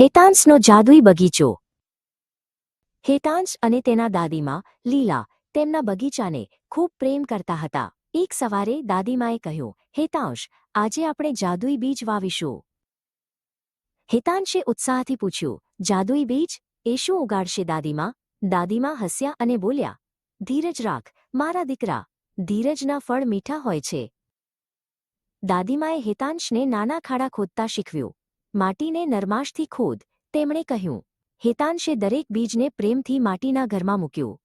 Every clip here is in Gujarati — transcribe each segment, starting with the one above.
હેતાંશનો જાદુઈ બગીચો. હેતાંશ અને તેના દાદીમા, લીલા, તેમના બગીચાને ખૂબ પ્રેમ કરતા હતા. એક સવારે દાદીમાએ કહ્યું, હેતાંશ, આજે આપણે જાદુઈ બીજ વાવીશું. હેતાંશે ઉત્સાહથી પૂછ્યું, જાદુઈ બીજ? એ શું ઉગાડશે દાદીમા? દાદીમા હસ્યા અને બોલ્યા, ધીરજ રાખ, મારા દીકરા, ધીરજના ફળ મીઠા હોય છે. દાદીમાએ હેતાંશને નાના ખાડા ખોદતા શીખવ્યું. માટીને નરમાશથી ખોદ, તેમણે કહ્યું, હેતાંશે દરેક બીજને પ્રેમથી માટીના ઘરમાં મૂક્યું.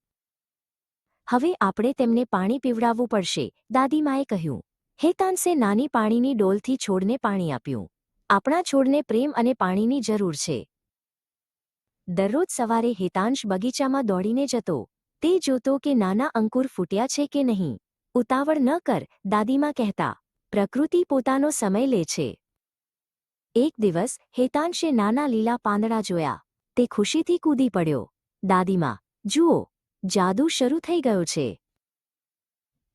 હવે આપણે તેમને પાણી પીવડાવવું પડશે. દાદીમાએ કહ્યું, હેતાંશે નાની પાણીની ડોલથી છોડને પાણી આપ્યું. આપણા છોડને પ્રેમ અને પાણીની જરૂર છે. દરરોજ સવારે હેતાંશ બગીચામાં દોડીને જતો, તે જોતો કે નાના અંકુર ફૂટ્યા છે કે નહીં? ઉતાવળ ન કર. દાદીમા કહેતા, પ્રકૃતિ પોતાનો સમય લે છે. એક દિવસ હેતાંશે નાના લીલા પાંદડા જોયા. તે ખુશીથી કૂદી પડ્યો. દાદીમાં, જુઓ, જાદુ શરૂ થઈ ગયો છે.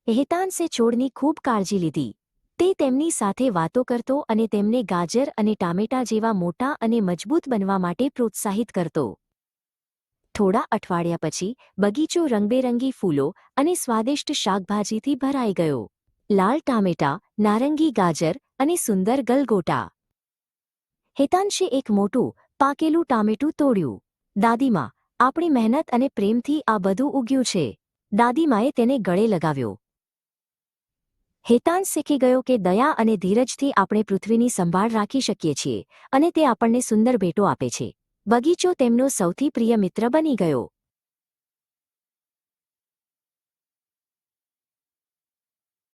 હેતાંશે છોડની ખૂબ કાળજી લીધી. તે તેમની સાથે વાતો કરતો અને તેમને ગાજર અને ટામેટા જેવા મોટા અને મજબૂત બનવા માટે પ્રોત્સાહિત કરતો. થોડા અઠવાડિયા પછી બગીચો રંગબેરંગી ફૂલો અને સ્વાદિષ્ટ શાકભાજીથી ભરાઈ ગયો. લાલ ટામેટા, નારંગી ગાજર અને સુંદર ગલગોટા. હેતાંશે એક મોટું, પાકેલું ટામેટું તોડ્યું. દાદીમા, આપણી મહેનત અને પ્રેમથી આ બધું ઉગ્યું છે. દાદીમાએ તેને ગળે લગાવ્યો. હેતાંશ શીખી ગયો કે દયા અને ધીરજથી આપણે પૃથ્વીની સંભાળ રાખી શકીએ છીએ અને તે આપણને સુંદર ભેટો આપે છે. બગીચો તેમનો સૌથી પ્રિય મિત્ર બની ગયો.